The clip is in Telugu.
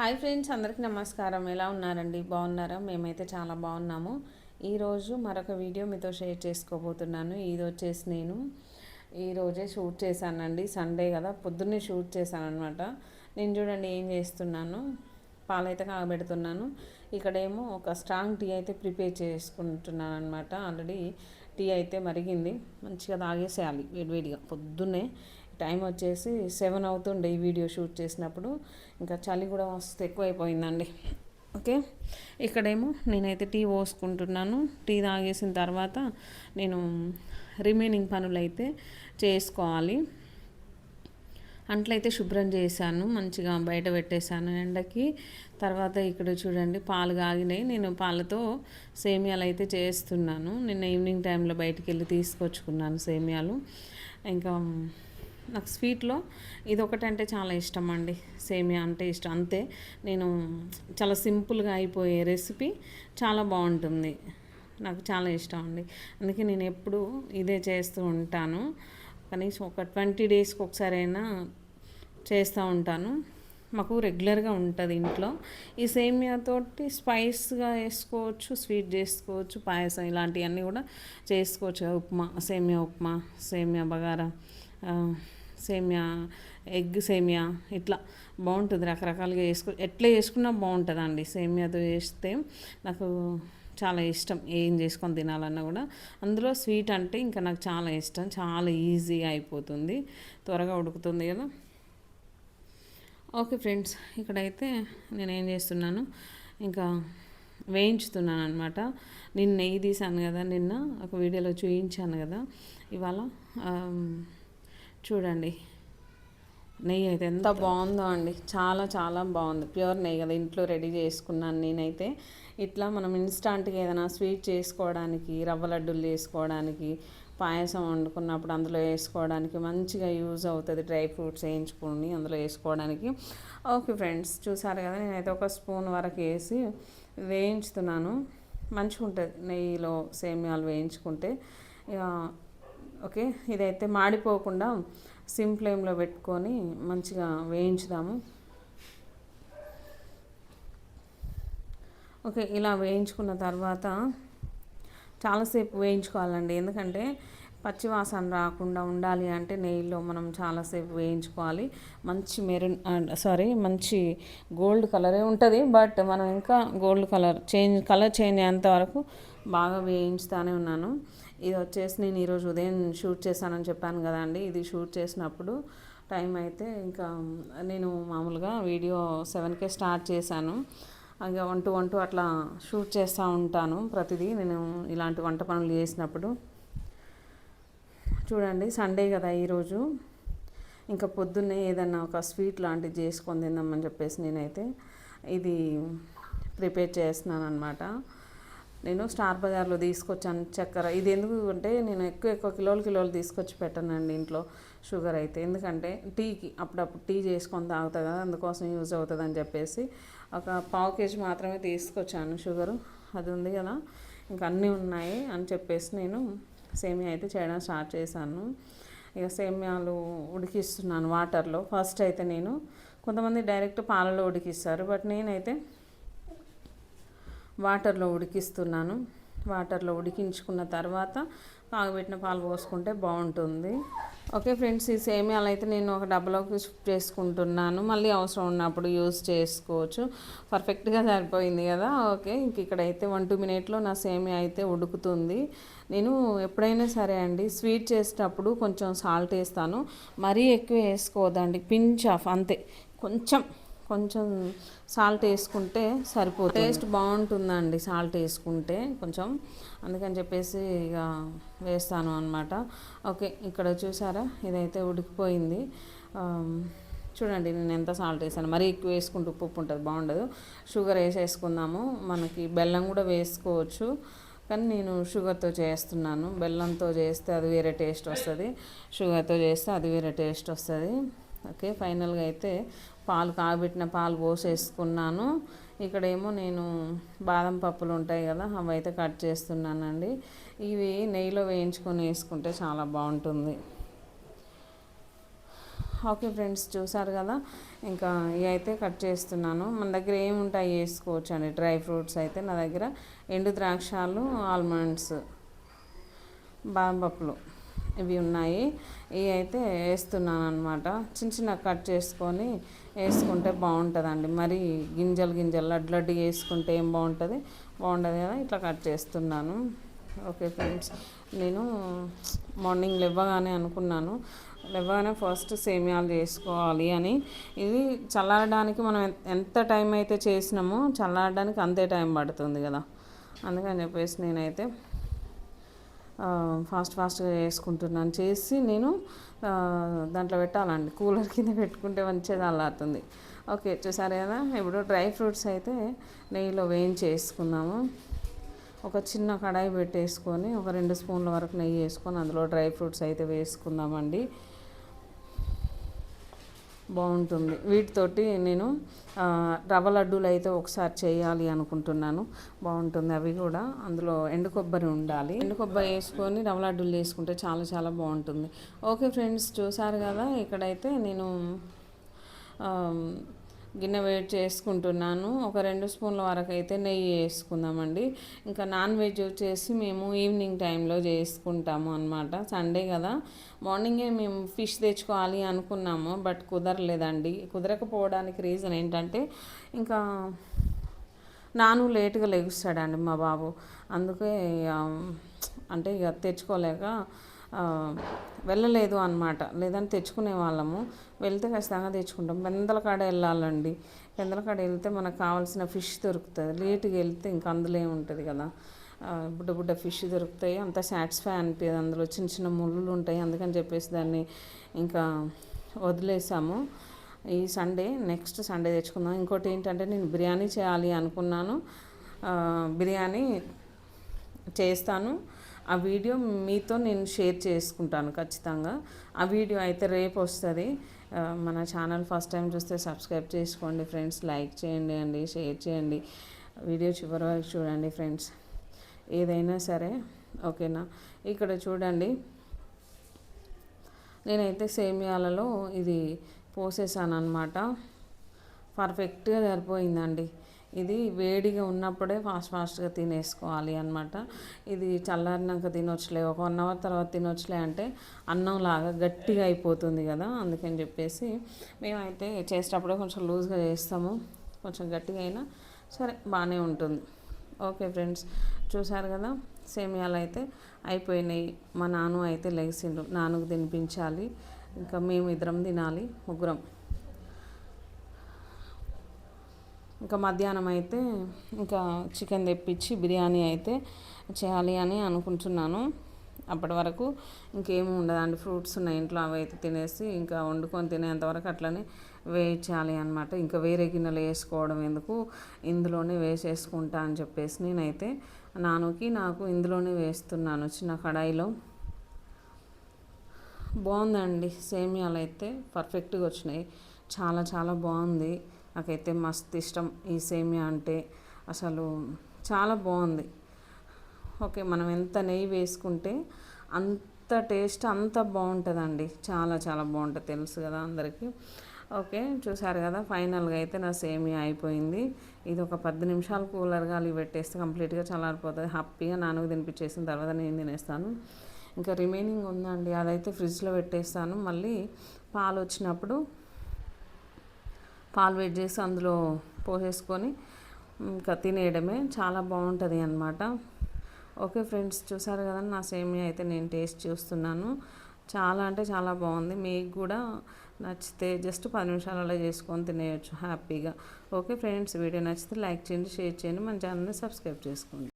హాయ్ ఫ్రెండ్స్ అందరికీ నమస్కారం. ఎలా ఉన్నారండి? బాగున్నారా? మేమైతే చాలా బాగున్నాము. ఈరోజు మరొక వీడియో మీతో షేర్ చేసుకోబోతున్నాను. ఇది వచ్చేసి నేను ఈరోజే షూట్ చేశానండి. సండే కదా పొద్దున్నే షూట్ చేశాను అనమాట నేను చూడండి ఏం చేస్తున్నాను. పాలైతే కాగబెడుతున్నాను. ఇక్కడేమో ఒక స్ట్రాంగ్ టీ అయితే ప్రిపేర్ చేసుకుంటున్నాను అనమాట ఆల్రెడీ టీ అయితే మరిగింది. మంచిగా తాగేసేయాలి వేడివేడిగా. పొద్దున్నే టైం వచ్చేసి సెవెన్ అవుతుండే ఈ వీడియో షూట్ చేసినప్పుడు. ఇంకా చలి కూడా మస్తు ఎక్కువైపోయిందండి. ఓకే? ఇక్కడేమో నేనైతే టీ పోసుకుంటున్నాను. టీ తాగేసిన తర్వాత నేను రిమైనింగ్ పనులు అయితే చేసుకోవాలి. అంట్లయితే శుభ్రం చేశాను మంచిగా బయట పెట్టేశాను ఎండకి. తర్వాత ఇక్కడ చూడండి పాలు కాగినాయి. నేను పాలతో సేమియాలు అయితే చేస్తున్నాను. నిన్న ఈవినింగ్ టైంలో బయటికి వెళ్ళి తీసుకొచ్చుకున్నాను సేమియాలు. ఇంకా నాకు స్వీట్లో ఇదొకటంటే అంటే చాలా ఇష్టం అండి సేమియా అంటే ఇష్టం. అంతే నేను చాలా సింపుల్గా అయిపోయే రెసిపీ చాలా బాగుంటుంది. నాకు చాలా ఇష్టం అండి అందుకే నేను ఎప్పుడు ఇదే చేస్తూ ఉంటాను. కనీసం ఒక ట్వంటీ డేస్కి ఒకసారైనా చేస్తూ ఉంటాను. మాకు రెగ్యులర్గా ఉంటుంది ఇంట్లో. ఈ సేమియాతోటి స్పైస్గా వేసుకోవచ్చు స్వీట్ చేసుకోవచ్చు పాయసం ఇలాంటివన్నీ కూడా చేసుకోవచ్చు. ఉప్మా సేమియా ఉప్మా సేమియా బగారా సేమియా ఎగ్ సేమియా ఇట్లా బాగుంటుంది రకరకాలుగా వేసుకో ఎట్లా చేసుకున్నా బాగుంటుందండి. సేమియాతో చేస్తే నాకు చాలా ఇష్టం ఏం చేసుకొని తినాలన్నా కూడా. అందులో స్వీట్ అంటే ఇంకా నాకు చాలా ఇష్టం. చాలా ఈజీగా అయిపోతుంది. త్వరగా ఉడుకుతుంది కదా. ఓకే ఫ్రెండ్స్ ఇక్కడైతే నేను ఏం చేస్తున్నాను ఇంకా వేయించుతున్నాను అనమాట నిన్న నెయ్యి తీసాను కదా నిన్న ఒక వీడియోలో చూయించాను కదా. ఇవాళ చూడండి. నెయ్యి అయితే ఎంత బాగుందో అండి. చాలా చాలా బాగుంది. ప్యూర్ నెయ్యి కదా ఇంట్లో రెడీ చేసుకున్నాను నేనైతే. ఇట్లా మనం ఇన్స్టాంట్గా ఏదైనా స్వీట్ చేసుకోవడానికి రవ్వ లడ్డూలు చేసుకోవడానికి పాయసం వండుకున్నప్పుడు అందులో వేసుకోవడానికి మంచిగా యూజ్ అవుతుంది డ్రై ఫ్రూట్స్ వేయించుకుని అందులో వేసుకోవడానికి. ఓకే ఫ్రెండ్స్ చూసారు కదా నేనైతే ఒక స్పూన్ వరకు వేసి వేయించుతున్నాను. మంచిగా ఉంటుంది నెయ్యిలో సేమియాలు వేయించుకుంటే. ఇక ఓకే? ఇదైతే మాడిపోకుండా సిమ్ ఫ్లేమ్లో పెట్టుకొని మంచిగా వేయించుదాము. ఓకే ఇలా వేయించుకున్న తర్వాత చాలాసేపు వేయించుకోవాలండి. ఎందుకంటే పచ్చివాసన రాకుండా ఉండాలి అంటే నెయ్యిలో మనం చాలాసేపు వేయించుకోవాలి. మంచి మెరూన్ సారీ మంచి గోల్డ్ కలరే ఉంటుంది. బట్ మనం ఇంకా gold colour change colour change అయ్యేంత వరకు బాగా వేయించుతానే ఉన్నాను. ఇది వచ్చేసి నేను ఈరోజు ఉదయం షూట్ చేశానని చెప్పాను కదండి ఇది షూట్ చేసినప్పుడు టైం అయితే ఇంకా నేను మామూలుగా వీడియో సెవెన్కే స్టార్ట్ చేశాను. ఇంకా వన్ టు వన్ టు అట్లా షూట్ చేస్తూ ఉంటాను ప్రతిదీ. నేను ఇలాంటి వంట పనులు చేసినప్పుడు చూడండి సండే కదా ఈరోజు. ఇంకా పొద్దున్నే ఏదన్నా ఒక స్వీట్ లాంటిది చేసుకొని తిందామని చెప్పేసి నేనైతే ఇది ప్రిపేర్ చేస్తున్నాను అనమాట నేను స్టార్ బజార్లో తీసుకొచ్చాను చక్కెర. ఇది ఎందుకు అంటే నేను ఎక్కువ ఎక్కువ కిలోలు కిలోలు తీసుకొచ్చి పెట్టానండి ఇంట్లో షుగర్ అయితే. ఎందుకంటే టీకి అప్పుడప్పుడు టీ చేసుకొని తాగుతా కదా అందుకోసం యూజ్ అవుతుంది అని చెప్పేసి ఒక పావు కేజీ మాత్రమే తీసుకొచ్చాను షుగరు. అది ఉంది కదా ఇంకా అన్నీ ఉన్నాయి అని చెప్పేసి నేను సేమియా అయితే చేయడం స్టార్ట్ చేశాను. ఇక సేమియాలు ఉడికిస్తున్నాను వాటర్లో. ఫస్ట్ అయితే నేను కొంతమంది డైరెక్ట్ పాలలో ఉడికిస్తారు బట్ నేనైతే వాటర్లో ఉడికిస్తున్నాను. వాటర్లో ఉడికించుకున్న తర్వాత కాగబెట్టిన పాలు పోసుకుంటే బాగుంటుంది. ఓకే ఫ్రెండ్స్ ఈ సేమియాలు అయితే నేను ఒక డబ్బలోకి షిఫ్ట్ చేసుకుంటున్నాను. మళ్ళీ అవసరం ఉన్నప్పుడు యూస్ చేసుకోవచ్చు. పర్ఫెక్ట్గా సరిపోయింది కదా. ఓకే ఇంక ఇక్కడైతే వన్ టూ మినిట్లో నా సేమియా అయితే ఉడుకుతుంది. నేను ఎప్పుడైనా సరే అండి స్వీట్ చేసేటప్పుడు కొంచెం సాల్ట్ వేస్తాను. మరీ ఎక్కువ వేసుకోవద్దండి పించ్ ఆఫ్ అంతే. కొంచెం కొంచెం సాల్ట్ వేసుకుంటే సరిపోతుంది. టేస్ట్ బాగుంటుందండి సాల్ట్ వేసుకుంటే కొంచెం. అందుకని చెప్పేసి ఇక వేస్తాను అనమాట ఓకే ఇక్కడ చూసారా? ఇదైతే ఉడికిపోయింది. చూడండి నేను ఎంత సాల్ట్ వేసాను. మరీ ఎక్కువ వేసుకుంటే ఉప్పు ఉప్పు ఉంటుంది బాగుండదు. షుగర్ వేసేసుకుందాము. మనకి బెల్లం కూడా వేసుకోవచ్చు. కానీ నేను షుగర్తో చేస్తున్నాను. బెల్లంతో చేస్తే అది వేరే టేస్ట్ వస్తుంది. షుగర్తో చేస్తే అది వేరే టేస్ట్ వస్తుంది. ఓకే ఫైనల్గా అయితే పాలు కాగబెట్టిన పాలు పోసేసుకున్నాను. ఇక్కడేమో నేను బాదం పప్పులు ఉంటాయి కదా అవి అయితే కట్ చేస్తున్నానండి. ఇవి నెయ్యిలో వేయించుకొని వేసుకుంటే చాలా బాగుంటుంది. ఓకే ఫ్రెండ్స్ చూసారు కదా? ఇంకా ఇవి అయితే కట్ చేస్తున్నాను. మన దగ్గర ఏముంటాయి వేసుకోవచ్చు అండి డ్రై ఫ్రూట్స్ అయితే నా దగ్గర ఎండు ద్రాక్షాలు ఆల్మండ్స్ బాదం పప్పులు ఇవి ఉన్నాయి. ఇవి అయితే వేస్తున్నాను అనమాట చిన్న చిన్న కట్ చేసుకొని వేసుకుంటే బాగుంటుందండి. మరి గింజలు గింజలు లడ్డు వేసుకుంటే ఏం బాగుంటుంది? బాగుంటుంది కదా ఇట్లా కట్ చేస్తున్నాను. ఓకే ఫ్రెండ్స్ నేను మార్నింగ్ లేవగానే అనుకున్నాను. లేవగానే ఫస్ట్ సేమియాలు చేసుకోవాలి అని. ఇది చల్లారడానికి మనం ఎంత టైం అయితే చేసినామో చల్లారడానికి అంతే టైం పడుతుంది కదా. అందుకని చెప్పేసి నేనైతే ఫాస్ట్ ఫాస్ట్గా చేసుకుంటున్నాను. చేసి నేను దాంట్లో పెట్టాలండి. కూలర్ కింద పెట్టుకుంటే మంచిగా చల్లారుతుంది ఓకే చూసారు కదా? ఇప్పుడు డ్రై ఫ్రూట్స్ అయితే నెయ్యిలో వేయించి ఒక చిన్న కడాయి పెట్టేసుకొని ఒక రెండు స్పూన్ల వరకు నెయ్యి వేసుకొని అందులో డ్రై ఫ్రూట్స్ అయితే వేసుకుందామండి. బాగుంటుంది. వీటితోటి నేను రవ్వ లడ్డూలు అయితే ఒకసారి చేయాలి అనుకుంటున్నాను. బాగుంటుంది అవి కూడా. అందులో ఎండు కొబ్బరి ఉండాలి. ఎండు కొబ్బరి వేసుకొని రవ్వ లడ్డూలు చేసుకుంటే చాలా చాలా బాగుంటుంది. ఓకే ఫ్రెండ్స్ చూసారు కదా? ఇక్కడైతే నేను గిన్నె వేడి చేసుకుంటున్నాను. ఒక రెండు స్పూన్ల వరకు అయితే నెయ్యి వేసుకుందామండి. ఇంకా నాన్ వెజ్ వచ్చేసి మేము ఈవినింగ్ టైంలో చేసుకుంటాము అనమాట సండే కదా. మార్నింగే మేము ఫిష్ తెచ్చుకోవాలి అనుకున్నాము బట్ కుదరలేదండి. కుదరకపోవడానికి రీజన్ ఏంటంటే ఇంకా నాను లేటుగా లెగుస్తాడండి మా బాబు. అందుకే అంటే ఇక తెచ్చుకోలేక వెళ్ళలేదు అనమాట లేదంటే తెచ్చుకునే వాళ్ళము. వెళ్తే ఖచ్చితంగా తెచ్చుకుంటాం. పెందల కాడ వెళ్ళాలండి. పెందల కాడ వెళ్తే మనకు కావాల్సిన ఫిష్ దొరుకుతుంది. లేటుగా వెళ్తే ఇంకా అందులో ఉంటుంది కదా. బుడ్డ బుడ్డ ఫిష్ దొరుకుతాయి. అంత సాటిస్ఫై అనిపించదు అందులో చిన్న చిన్న ముళ్ళు ఉంటాయి. అందుకని చెప్పేసి దాన్ని ఇంకా వదిలేసాము. ఈ సండే నెక్స్ట్ సండే తెచ్చుకుందాం. ఇంకోటి ఏంటంటే నేను బిర్యానీ చేయాలి అనుకున్నాను. బిర్యానీ చేస్తాను. ఆ వీడియో మీతో నేను షేర్ చేసుకుంటాను ఖచ్చితంగా. ఆ వీడియో అయితే రేపు వస్తుంది. మన ఛానల్ ఫస్ట్ టైం చూస్తే సబ్స్క్రైబ్ చేసుకోండి ఫ్రెండ్స్. లైక్ చేయండి అండి షేర్ చేయండి. వీడియో చివరి వరకు చూడండి ఫ్రెండ్స్. ఏదైనా సరే ఓకేనా? ఇక్కడ చూడండి. నేనైతే సేమియాలలో ఇది పోసేసాను అనమాట పర్ఫెక్ట్గా సరిపోయిందండి. ఇది వేడిగా ఉన్నప్పుడే ఫాస్ట్ ఫాస్ట్గా తినేసుకోవాలి అనమాట ఇది చల్లారినాక తినొచ్చులే ఒక వన్ అవర్ తర్వాత తినొచ్చులే అంటే అన్నం లాగా గట్టిగా అయిపోతుంది కదా అందుకని చెప్పేసి మేమైతే చేసేటప్పుడే కొంచెం లూజ్గా చేస్తాము. కొంచెం గట్టిగా అయినా సరే బాగానే ఉంటుంది. ఓకే ఫ్రెండ్స్ చూసారు కదా సేమియాలు అయితే అయిపోయినాయి. మా నాన్న అయితే లేచిండు నాన్నకు తినిపించాలి. ఇంకా మేము ఇద్దరం తినాలి ముగ్గురం. ఇంకా మధ్యాహ్నం అయితే ఇంకా చికెన్ తెప్పించి బిర్యానీ అయితే చేయాలి అని అనుకుంటున్నాను. అప్పటి వరకు ఇంకేమి ఉండదండి. ఫ్రూట్స్ ఉన్నాయి ఇంట్లో అవి అయితే తినేసి ఇంకా వండుకొని తినేంతవరకు అట్లనే వేయించాలి అనమాట ఇంకా వేరే గిన్నెలు వేసుకోవడం ఎందుకు? ఇందులోనే వేసేసుకుంటా అని చెప్పేసి నేనైతే నాన్నకి నాకు ఇందులోనే వేస్తున్నాను చిన్న కడాయిలో. బాగుందండి. సేమియాలు అయితే పర్ఫెక్ట్గా వచ్చినాయి. చాలా చాలా బాగుంది. నాకైతే మస్తు ఇష్టం ఈ సేమియా అంటే. అసలు చాలా బాగుంది. ఓకే మనం ఎంత నెయ్యి వేసుకుంటే అంత టేస్ట్ అంత బాగుంటుందండి. చాలా చాలా బాగుంటుంది. తెలుసు కదా అందరికీ. ఓకే చూసారు కదా ఫైనల్గా అయితే నా సేమియా అయిపోయింది. ఇది ఒక పది నిమిషాలు కూలర్ గాలి పెట్టేస్తే కంప్లీట్గా చల్లారిపోతుంది. హ్యాపీగా నాన్నకు తినిపించేసిన తర్వాత నేను తినేస్తాను. ఇంకా రిమైనింగ్ ఉందండి. అదైతే ఫ్రిడ్జ్లో పెట్టేస్తాను. మళ్ళీ పాలు వచ్చినప్పుడు పాలు వేడి చేసి అందులో పోసేసుకొని ఇంకా తినేయడమే. చాలా బాగుంటుంది అనమాట ఓకే ఫ్రెండ్స్ చూసారు కదా నా సేమియా అయితే నేను టేస్ట్ చూస్తున్నాను. చాలా అంటే చాలా బాగుంది. మీకు కూడా నచ్చితే జస్ట్ పది నిమిషాలలో చేసుకొని తినేయచ్చు హ్యాపీగా. ఓకే ఫ్రెండ్స్ వీడియో నచ్చితే లైక్ చేయండి షేర్ చేయండి. మన ఛానల్ని సబ్స్క్రైబ్ చేసుకోండి.